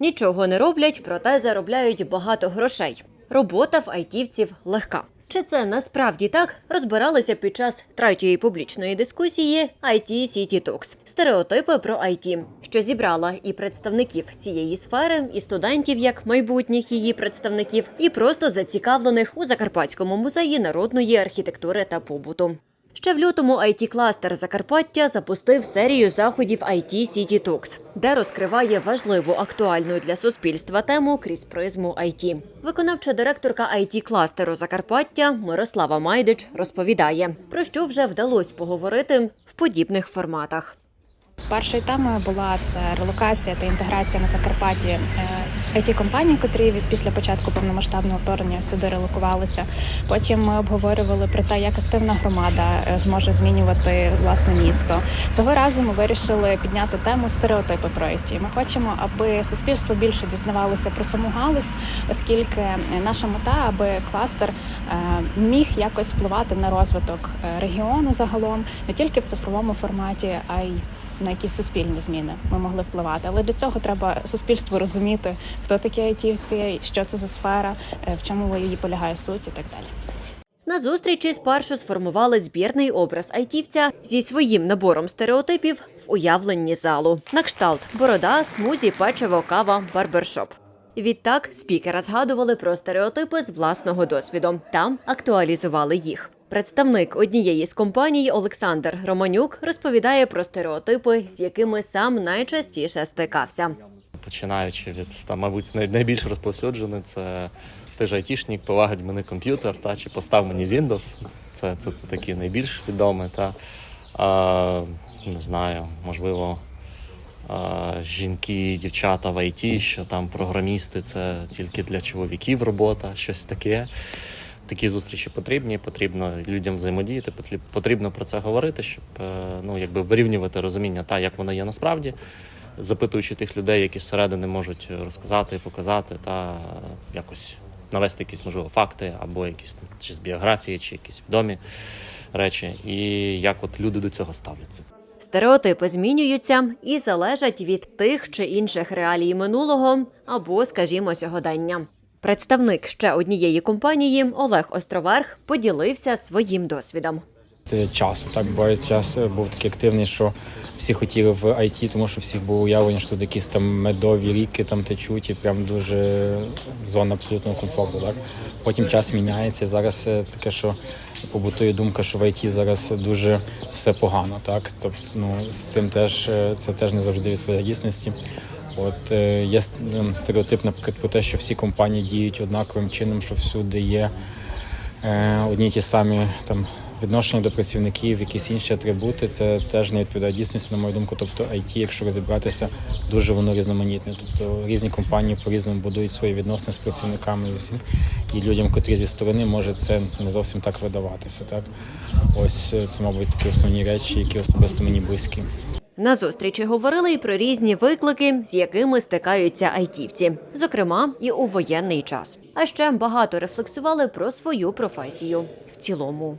Нічого не роблять, проте заробляють багато грошей. Робота в айтівців легка. Чи це насправді так розбиралися під час третьої публічної дискусії IT City Talks – стереотипи про IT, що зібрала і представників цієї сфери, і студентів як майбутніх її представників, і просто зацікавлених у Закарпатському музеї народної архітектури та побуту. Ще в лютому it кластер Закарпаття запустив серію заходів IT City Talks, де розкриває важливу актуальну для суспільства тему крізь призму IT. Виконавча директорка it кластеру Закарпаття Мирослава Майдич розповідає, про що вже вдалося поговорити в подібних форматах. Першою темою була це релокація та інтеграція на Закарпатті it компаній, котрі від після початку повномасштабного вторгнення сюди релокувалися. Потім ми обговорювали про те, як активна громада е, зможе змінювати власне місто. Цього разу ми вирішили підняти тему стереотипи про IT. Ми хочемо, аби суспільство більше дізнавалося про саму галузь, оскільки е, наша мета, аби кластер е, міг якось впливати на розвиток регіону загалом, не тільки в цифровому форматі, а й на якісь суспільні зміни ми могли впливати. Але для цього треба суспільству розуміти, хто такі айтівці, що це за сфера, е, в чому її полягає суть і так далі. На зустрічі спершу сформували збірний образ айтівця зі своїм набором стереотипів в уявленні залу. На кшталт борода, смузі, печиво, кава, барбершоп. Відтак спікера згадували про стереотипи з власного досвіду. Там актуалізували їх. Представник однієї з компаній Олександр Романюк розповідає про стереотипи, з якими сам найчастіше стикався. починаючи від там, мабуть, найбільш розповсюджений, це ти ж айтішник, полагодь мені комп'ютер, та чи постав мені Windows. Це, це, це такі найбільш відомі. Та, а, не знаю, можливо, а, жінки, дівчата в ІТ, що там програмісти це тільки для чоловіків робота, щось таке. Такі зустрічі потрібні, потрібно людям взаємодіяти, потріб- потрібно про це говорити, щоб е, ну, якби вирівнювати розуміння, та, як воно є насправді запитуючи тих людей, які зсередини можуть розказати, показати та якось навести якісь можливо факти або якісь чи з біографії, чи якісь відомі речі, і як от люди до цього ставляться. Стереотипи змінюються і залежать від тих чи інших реалій минулого або, скажімо, сьогодення. Представник ще однієї компанії Олег Островерх поділився своїм досвідом. Це часу. Так буває час е, був такий активний, що всі хотіли в IT, тому що всіх було уявлення, що тут якісь там медові ріки там течуть, і прям дуже зона абсолютного комфорту. Так потім час міняється. Зараз е, таке, що побутує думка, що в IT зараз дуже все погано. Так, тобто, ну з цим теж е, це теж не завжди відповідає дійсності. От е, є ем, стереотип, наприклад, про те, що всі компанії діють однаковим чином, що всюди є е, одні ті самі там відношення до працівників, якісь інші атрибути. Це теж не відповідає дійсності, на мою думку. Тобто IT, якщо розібратися, дуже воно різноманітне. Тобто різні компанії по-різному будують свої відносини з працівниками і всім. І людям, котрі зі сторони, може це не зовсім так видаватися. Так ось е, це, мабуть, такі основні речі, які особисто мені близькі. На зустрічі говорили і про різні виклики, з якими стикаються айтівці, зокрема і у воєнний час. А ще багато рефлексували про свою професію в цілому.